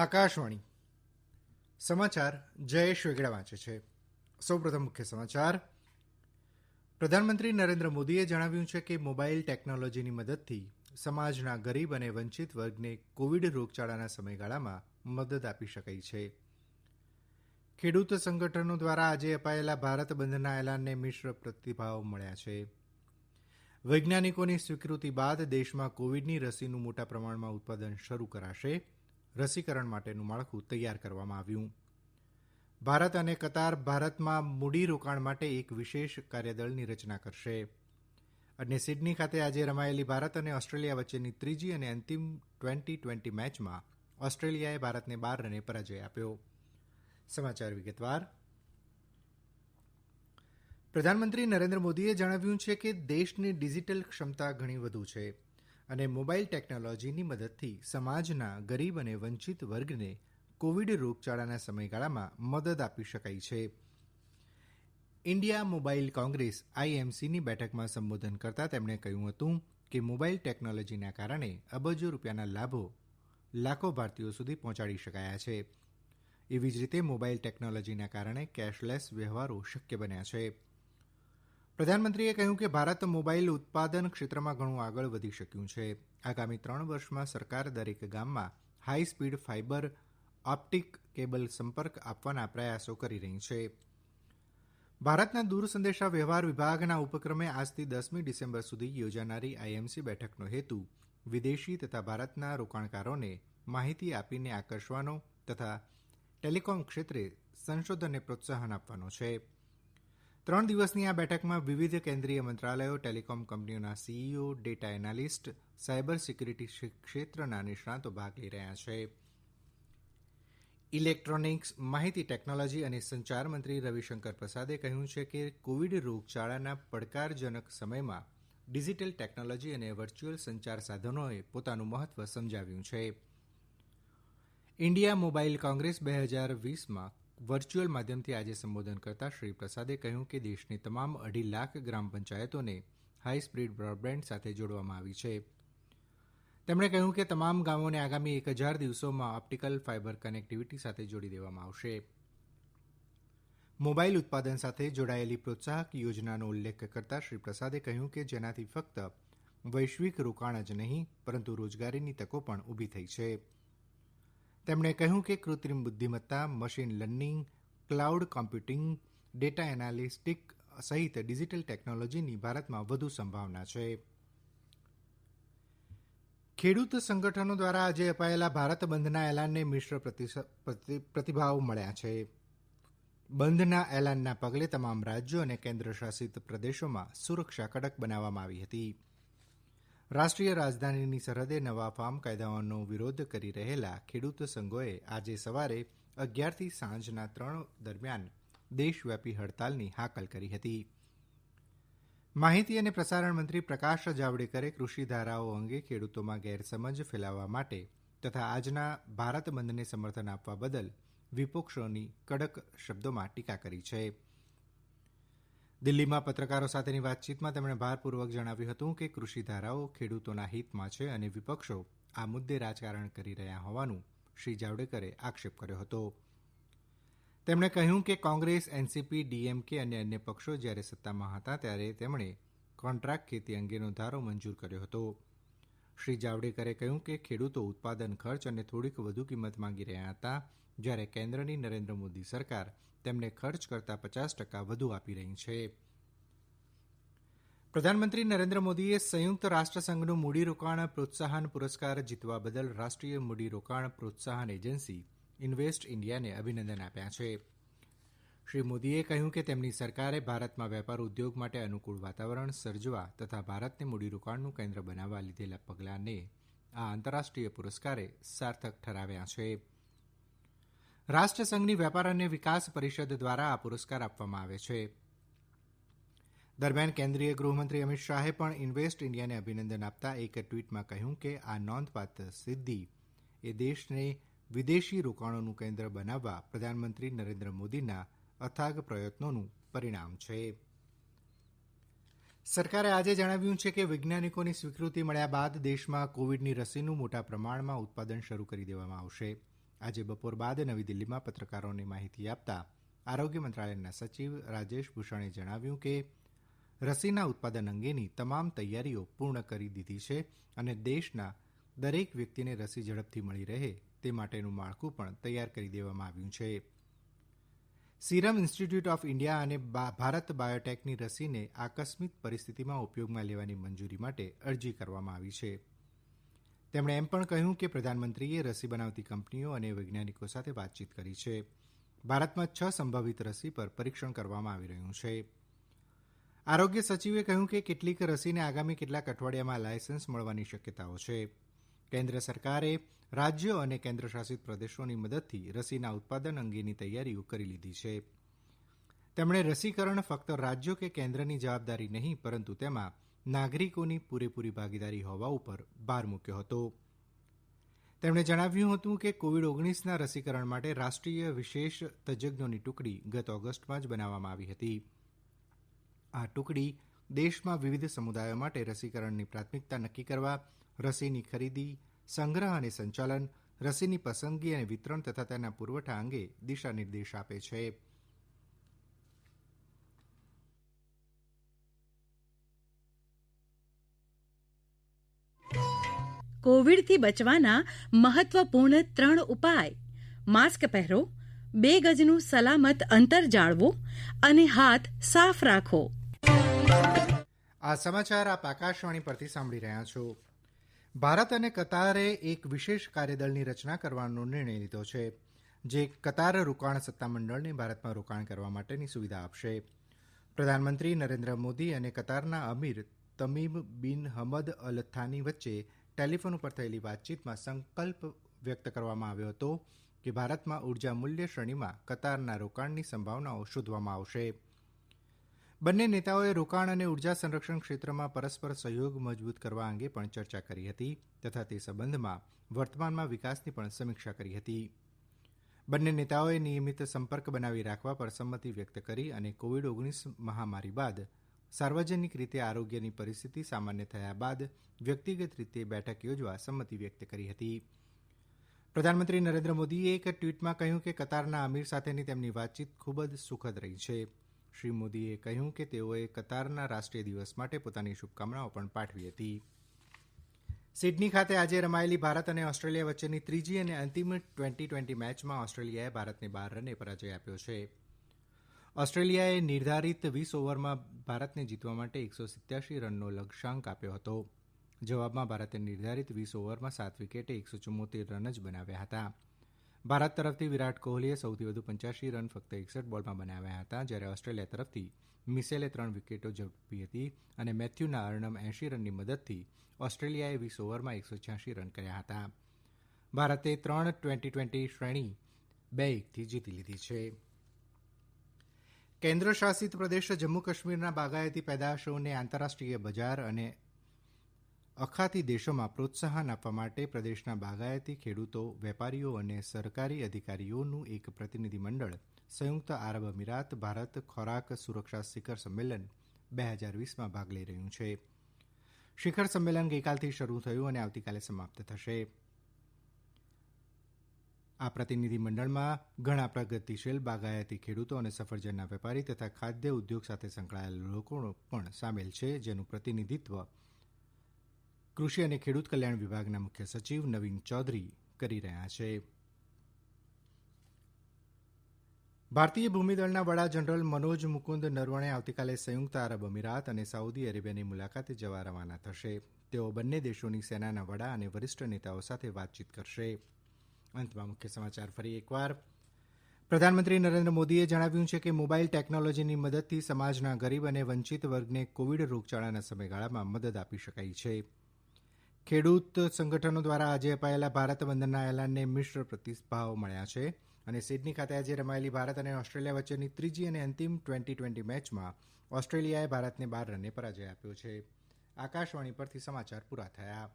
આકાશવાણી. સમાચાર જયેશ વેગડા વાંચે છે. સૌપ્રથમ મુખ્ય સમાચાર. પ્રધાનમંત્રી નરેન્દ્ર મોદીએ જણાવ્યું છે કે મોબાઈલ ટેકનોલોજીની મદદથી સમાજના ગરીબ અને વંચિત વર્ગને કોવિડ રોગચાળાના સમયગાળામાં મદદ આપી શકાઈ છે. ખેડૂત સંગઠનો દ્વારા આજે અપાયેલા ભારત બંધના એલાનને મિશ્ર પ્રતિભાવ મળ્યા છે. વૈજ્ઞાનિકોની સ્વીકૃતિ બાદ દેશમાં કોવિડની રસીનું મોટા પ્રમાણમાં ઉત્પાદન શરૂ કરાશે. રસીકરણ માટેનું માળખું તૈયાર કરવામાં આવ્યું. ભારત અને કતાર ભારતમાં મૂડીરોકાણ માટે એક વિશેષ કાર્યદળની રચના કરશે. અને સિડની ખાતે આજે રમાયેલી ભારત અને ઓસ્ટ્રેલિયા વચ્ચેની ત્રીજી અને અંતિમ ટ્વેન્ટી ટ્વેન્ટી મેચમાં ઓસ્ટ્રેલિયાએ ભારતને બાર રને પરાજય આપ્યો. સમાચાર વિગતવાર. પ્રધાનમંત્રી નરેન્દ્ર મોદીએ જણાવ્યું છે કે દેશની ડિજિટલ ક્ષમતા ઘણી વધુ છે. અને મોબાઈલ ટેકનોલોજીની મદદથી સમાજના ગરીબ અને વંચિત વર્ગને કોવિડ રોગચાળાના સમયગાળામાં મદદ આપી શકાય છે. ઇન્ડિયા મોબાઈલ કોંગ્રેસ આઈએમસીની બેઠકમાં સંબોધન કરતાં તેમણે કહ્યું હતું કે મોબાઈલ ટેકનોલોજીના કારણે અબજો રૂપિયાના લાભો લાખો ભારતીયો સુધી પહોંચાડી શકાયા છે. એવી જ રીતે મોબાઈલ ટેકનોલોજીના કારણે કેશલેસ વ્યવહારો શક્ય બન્યા છે. પ્રધાનમંત્રીએ કહ્યું કે ભારત મોબાઈલ ઉત્પાદન ક્ષેત્રમાં ઘણું આગળ વધી શક્યું છે. આગામી ત્રણ વર્ષમાં સરકાર દરેક ગામમાં high speed fibre optic cable સંપર્ક આપવાના પ્રયાસો કરી રહી છે. ભારતના દૂરસંદેશા વ્યવહાર વિભાગના ઉપક્રમે આજથી દસમી ડિસેમ્બર સુધી યોજાનારી આઈએમસી બેઠકનો હેતુ વિદેશી તથા ભારતના રોકાણકારોને માહિતી આપીને આકર્ષવાનો તથા ટેલિકોમ ક્ષેત્રે સંશોધનને પ્રોત્સાહન આપવાનો છે. ત્રણ દિવસની આ બેઠકમાં વિવિધ કેન્દ્રીય મંત્રાલયો, ટેલિકોમ કંપનીઓના CEO, data analyst, cyber security ક્ષેત્રના નિષ્ણાતો ભાગ લઈ રહ્યા છે. ઇલેક્ટ્રોનિક્સ, માહિતી ટેકનોલોજી અને સંચાર મંત્રી રવિશંકર પ્રસાદે કહ્યું છે કે કોવિડ રોગયાળાના પડકારજનક સમયમાં ડિજિટલ ટેકનોલોજી અને વર્ચ્યુઅલ સંચાર સાધનોએ પોતાનું મહત્વ સમજાવ્યું છે. ઇન્ડિયા મોબાઈલ કોંગ્રેસ બે હજાર વીસમાં વર્ચ્યુઅલ માધ્યમથી આજે સંબોધન કરતા શ્રી પ્રસાદે કહ્યું કે દેશની તમામ અઢી લાખ ગ્રામ પંચાયતોને હાઈ સ્પીડ બ્રોડબેન્ડ સાથે જોડવામાં આવી છે. તેમણે કહ્યું કે તમામ ગામોને આગામી એક હજાર દિવસોમાં ઓપ્ટિકલ ફાઇબર કનેક્ટિવિટી સાથે જોડી દેવામાં આવશે. મોબાઈલ ઉત્પાદન સાથે જોડાયેલી પ્રોત્સાહક યોજનાનો ઉલ્લેખ કરતા શ્રી પ્રસાદે કહ્યું કે જેનાથી ફક્ત વૈશ્વિક રોકાણ જ નહીં, પરંતુ રોજગારીની તકો પણ ઊભી થઈ છે. તેમણે કહ્યું કે કૃત્રિમ બુદ્ધિમત્તા, machine learning, cloud computing, data analytic સહિત ડિજિટલ ટેકનોલોજીની ભારતમાં વધુ સંભાવના છે. ખેડૂત સંગઠનો દ્વારા આજે અપાયેલા ભારત બંધના એલાનને મિશ્ર પ્રતિભાવ મળ્યા છે. બંધના એલાનના પગલે તમામ રાજ્યો અને કેન્દ્ર શાસિત પ્રદેશોમાં સુરક્ષા કડક બનાવવામાં આવી હતી. રાષ્ટ્રીય રાજધાનીની સરહદે નવા ફાર્મ કાયદાઓનો વિરોધ કરી રહેલા ખેડૂત સંઘોએ આજે સવારે અગિયારથી સાંજના ત્રણ દરમિયાન દેશવ્યાપી હડતાલની હાકલ કરી હતી. માહિતી અને પ્રસારણ મંત્રી પ્રકાશ જાવડેકરે કૃષિ ધારાઓ અંગે ખેડૂતોમાં ગેરસમજ ફેલાવવા માટે તથા આજના ભારત બંધને સમર્થન આપવા બદલ વિપક્ષોની કડક શબ્દોમાં ટીકા કરી છે. દિલ્હીમાં પત્રકારો સાથેની વાતચીતમાં તેમણે ભારપૂર્વક જણાવ્યું હતું કે કૃષિ ધારાઓ ખેડૂતોના હિતમાં છે અને વિપક્ષો આ મુદ્દે રાજકારણ કરી રહ્યા હોવાનું શ્રી જાવડેકરે આક્ષેપ કર્યો હતો. તેમણે કહ્યું કે કોંગ્રેસ, એનસીપી, ડીએમકે અને અન્ય પક્ષો જ્યારે સત્તામાં હતા ત્યારે તેમણે કોન્ટ્રાક્ટ ખેતી અંગેનો ધારો મંજૂર કર્યો હતો. શ્રી જાવડેકરે કહ્યું કે ખેડૂતો ઉત્પાદન ખર્ચ અને થોડીક વધુ કિંમત માંગી રહ્યા હતા, જ્યારે કેન્દ્રની નરેન્દ્ર મોદી સરકાર તેમને ખર્ચ કરતાં પચાસ ટકા વધુ આપી રહી છે. પ્રધાનમંત્રી નરેન્દ્ર મોદીએ સંયુક્ત રાષ્ટ્રસંઘનું મૂડીરોકાણ પ્રોત્સાહન પુરસ્કાર જીતવા બદલ રાષ્ટ્રીય મૂડીરોકાણ પ્રોત્સાહન એજન્સી ઇન્વેસ્ટ ઇન્ડિયાને અભિનંદન આપ્યા છે. શ્રી મોદીએ કહ્યું કે તેમની સરકારે ભારતમાં વેપાર ઉદ્યોગ માટે અનુકૂળ વાતાવરણ સર્જવા તથા ભારતને મૂડીરોકાણનું કેન્દ્ર બનાવવા લીધેલા પગલાંને આ આંતરરાષ્ટ્રીય પુરસ્કારે સાર્થક ઠરાવ્યા છે. રાષ્ટ્રસંઘની વેપાર અને વિકાસ પરિષદ દ્વારા આ પુરસ્કાર આપવામાં આવે છે. દરમિયાન કેન્દ્રીય ગૃહમંત્રી અમિત શાહે પણ ઇન્વેસ્ટ ઇન્ડિયાને અભિનંદન આપતા એક ટ્વીટમાં કહ્યું કે આ નોંધપાત્ર સિદ્ધિ એ દેશને વિદેશી રોકાણોનું કેન્દ્ર બનાવવા પ્રધાનમંત્રી નરેન્દ્ર મોદીના અથાગ પ્રયત્નોનું પરિણામ છે. સરકારે આજે જણાવ્યું છે કે વૈજ્ઞાનિકોની સ્વીકૃતિ મળ્યા બાદ દેશમાં કોવિડની રસીનું મોટા પ્રમાણમાં ઉત્પાદન શરૂ કરી દેવામાં આવશે. આજે બપોર બાદ નવી દિલ્હીમાં પત્રકારોને માહિતી આપતા આરોગ્ય મંત્રાલયના સચિવ રાજેશ ભૂષણે જણાવ્યું કે રસીના ઉત્પાદન અંગેની તમામ તૈયારીઓ પૂર્ણ કરી દીધી છે અને દેશના દરેક વ્યક્તિને રસી ઝડપથી મળી રહે તે માટેનું માળખું પણ તૈયાર કરી દેવામાં આવ્યું છે. સીરમ ઇન્સ્ટિટ્યૂટ ઓફ ઇન્ડિયા અને ભારત બાયોટેકની રસીને આકસ્મિક પરિસ્થિતિમાં ઉપયોગમાં લેવાની મંજૂરી માટે અરજી કરવામાં આવી છે. તેમણે એમ પણ કહ્યું કે પ્રધાનમંત્રીએ રસી બનાવતી કંપનીઓ અને વૈજ્ઞાનિકો સાથે વાતચીત કરી છે. ભારતમાં છ સંભવિત રસી પર પરીક્ષણ કરવામાં આવી રહ્યું છે. આરોગ્ય સચિવે કહ્યું કે કેટલીક રસીને આગામી કેટલાક અઠવાડિયામાં લાયસન્સ મળવાની શક્યતાઓ છે. કેન્દ્ર સરકારે રાજ્યો અને કેન્દ્રશાસિત પ્રદેશોની મદદથી રસીના ઉત્પાદન અંગેની તૈયારીઓ કરી લીધી છે. તેમણે રસીકરણ ફક્ત રાજ્યો કે કેન્દ્રની જવાબદારી નહીં, પરંતુ તેમાં નાગરિકોની પૂરેપૂરી ભાગીદારી હોવા ઉપર ભાર મૂક્યો હતો. તેમણે જણાવ્યું હતું કે કોવિડ ઓગણીસના રસીકરણ માટે રાષ્ટ્રીય વિશેષ તજજ્ઞોની ટુકડી ગત ઓગસ્ટમાં જ બનાવવામાં આવી હતી. આ ટુકડી દેશમાં વિવિધ સમુદાયો માટે રસીકરણની પ્રાથમિકતા નક્કી કરવા, રસીની ખરીદી સંગ્રહ અને સંચાલન રસીની પસંદગી અને વિતરણ તથા તેના પુરવઠા અંગે દિશા નિર્દેશ આપે છે. કોવિડથી બચવાના મહત્વપૂર્ણ ત્રણ ઉપાય. માસ્ક પહેરો બે ગજનું સલામત અંતર જાળવો અને હાથ સાફ રાખો. આ સમાચાર આપ આકાશવાણી પરથી સાંભળી રહ્યા છો. ભારત અને કતારે એક વિશેષ કાર્યદળની રચના કરવાનો નિર્ણય લીધો છે, જે કતાર રોકાણ સત્તામંડળને ભારતમાં રોકાણ કરવા માટેની સુવિધા આપશે. પ્રધાનમંત્રી નરેન્દ્ર મોદી અને કતારના અમીર તમીમ બિન હમદ અલ થાની વચ્ચે ટેલિફોન ઉપર થયેલી વાતચીતમાં સંકલ્પ વ્યક્ત કરવામાં આવ્યો હતો કે ભારતમાં ઊર્જા મૂલ્ય શ્રેણીમાં કતારના રોકાણની સંભાવનાઓ શોધવામાં આવશે. બંને નેતાઓએ રોકાણ અને ઊર્જા સંરક્ષણ ક્ષેત્રમાં પરસ્પર સહયોગ મજબૂત કરવા અંગે પણ ચર્ચા કરી હતી તથા તે સંબંધમાં વર્તમાનમાં વિકાસની પણ સમીક્ષા કરી હતી. બંને નેતાઓએ નિયમિત સંપર્ક બનાવી રાખવા પર સંમતિ વ્યક્ત કરી અને કોવિડ ઓગણીસ મહામારી બાદ સાર્વજનિક રીતે આરોગ્યની પરિસ્થિતિ સામાન્ય થયા બાદ વ્યક્તિગત રીતે બેઠક યોજવા સંમતિ વ્યક્ત કરી હતી. પ્રધાનમંત્રી નરેન્દ્ર મોદીએ એક ટ્વીટમાં કહ્યું કે કતારના અમીર સાથેની તેમની વાતચીત ખૂબ જ સુખદ રહી છે. શ્રી મોદીએ કહ્યું કે તેઓએ કતારના રાષ્ટ્રીય દિવસ માટે પોતાની શુભકામનાઓ પણ પાઠવી હતી. સિડની ખાતે આજે રમાયેલી ભારત અને ઓસ્ટ્રેલિયા વચ્ચેની ત્રીજી અને અંતિમ ટ્વેન્ટી ટ્વેન્ટી મેચમાં ઓસ્ટ્રેલિયાએ ભારતને બાર રને પરાજય આપ્યો છે. ઓસ્ટ્રેલિયાએ નિર્ધારિત વીસ ઓવરમાં ભારતને જીતવા માટે એકસો સિત્યાસી રનનો લક્ષ્યાંક આપ્યો હતો. જવાબમાં ભારતે નિર્ધારિત વીસ ઓવરમાં સાત વિકેટે એકસો ચુમ્મોતેર રન જ બનાવ્યા હતા. ભારત તરફથી વિરાટ કોહલીએ સૌથી વધુ પંચ્યાસી રન ફક્ત એકસઠ બોલમાં બનાવ્યા હતા, જ્યારે ઓસ્ટ્રેલિયા તરફથી મિસેલે ત્રણ વિકેટો ઝડપી હતી અને મેથ્યુના અર્ણમ એંશી રનની મદદથી ઓસ્ટ્રેલિયાએ વીસ ઓવરમાં એકસો છ્યાસી રન કર્યા હતા. ભારતે ત્રણ ટ્વેન્ટી ટ્વેન્ટી શ્રેણી બે એકથી જીતી લીધી છે. કેન્દ્ર શાસિત પ્રદેશ જમ્મુ કાશ્મીરના બાગાયતી પેદાશોને આંતરરાષ્ટ્રીય બજાર અને અખાતી દેશોમાં પ્રોત્સાહન આપવા માટે પ્રદેશના બાગાયતી ખેડૂતો, વેપારીઓ અને સરકારી અધિકારીઓનું એક પ્રતિનિધિ મંડળ સંયુક્ત આરબ અમીરાત, ભારત ખોરાક સુરક્ષા શિખર સંમેલન બે હજાર વીસમાં ભાગ લઈ રહ્યું છે. શિખર સંમેલન ગઈકાલથી શરૂ થયું અને આવતીકાલે સમાપ્ત થશે. આ પ્રતિનિધિમંડળમાં ઘણા પ્રગતિશીલ બાગાયતી ખેડૂતો અને સફરજનના વેપારી તથા ખાદ્ય ઉદ્યોગ સાથે સંકળાયેલા લોકો પણ સામેલ છે, જેનું પ્રતિનિધિત્વ કૃષિ અને ખેડૂત કલ્યાણ વિભાગના મુખ્ય સચિવ નવીન ચૌધરી કરી રહ્યા છે. ભારતીય ભૂમિદળના વડા જનરલ મનોજ મુકુંદ નરવણે આવતીકાલે સંયુક્ત આરબ અમીરાત અને સાઉદી અરેબિયાની મુલાકાતે જવા રવાના થશે. તેઓ બંને દેશોની સેનાના વડા અને વરિષ્ઠ નેતાઓ સાથે વાતચીત કરશે. અંતમાં મુખ્ય સમાચાર ફરી એકવાર. પ્રધાનમંત્રી નરેન્દ્ર મોદીએ જણાવ્યું છે કે મોબાઈલ ટેકનોલોજીની મદદથી સમાજના ગરીબ અને વંચિત વર્ગને કોવિડ રોગચાળાના સમયગાળામાં મદદ આપી શકાઈ છે. ખેડૂત સંગઠનો દ્વારા આજે અપાયેલા ભારત બંધના એલાનને મિશ્ર પ્રતિભાવ મળ્યા છે અને સિડની ખાતે આજે રમાયેલી ભારત અને ઓસ્ટ્રેલિયા વચ્ચેની ત્રીજી અને અંતિમ ટ્વેન્ટી ટ્વેન્ટી મેચમાં ઓસ્ટ્રેલિયાએ ભારતને બાર રને પરાજય આપ્યો છે. આકાશવાણી પરથી સમાચાર પૂરા થયા.